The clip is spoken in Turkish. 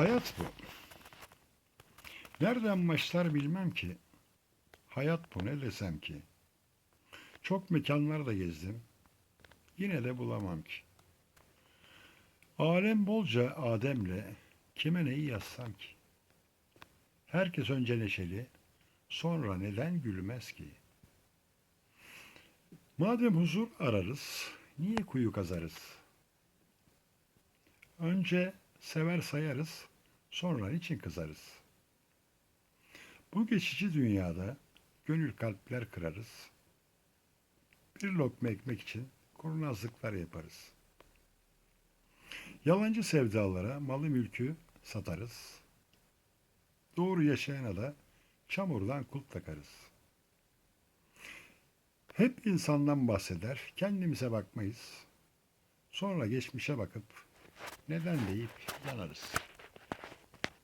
Hayat bu. Nereden başlar bilmem ki. Hayat bu ne desem ki. Çok mekanlarda gezdim. Yine de bulamam ki. Alem bolca Adem'le kime neyi yazsam ki. Herkes önce neşeli, sonra neden gülmez ki? Madem huzur ararız, niye kuyu kazarız? Önce sever sayarız, sonra niçin kızarız? Bu geçici dünyada gönül kalpler kırarız. Bir lokma ekmek için kurnazlıklar yaparız. Yalancı sevdalara malı mülkü satarız. Doğru yaşayana da çamurdan kulp takarız. Hep insandan bahseder, kendimize bakmayız. Sonra geçmişe bakıp neden deyip yanarız.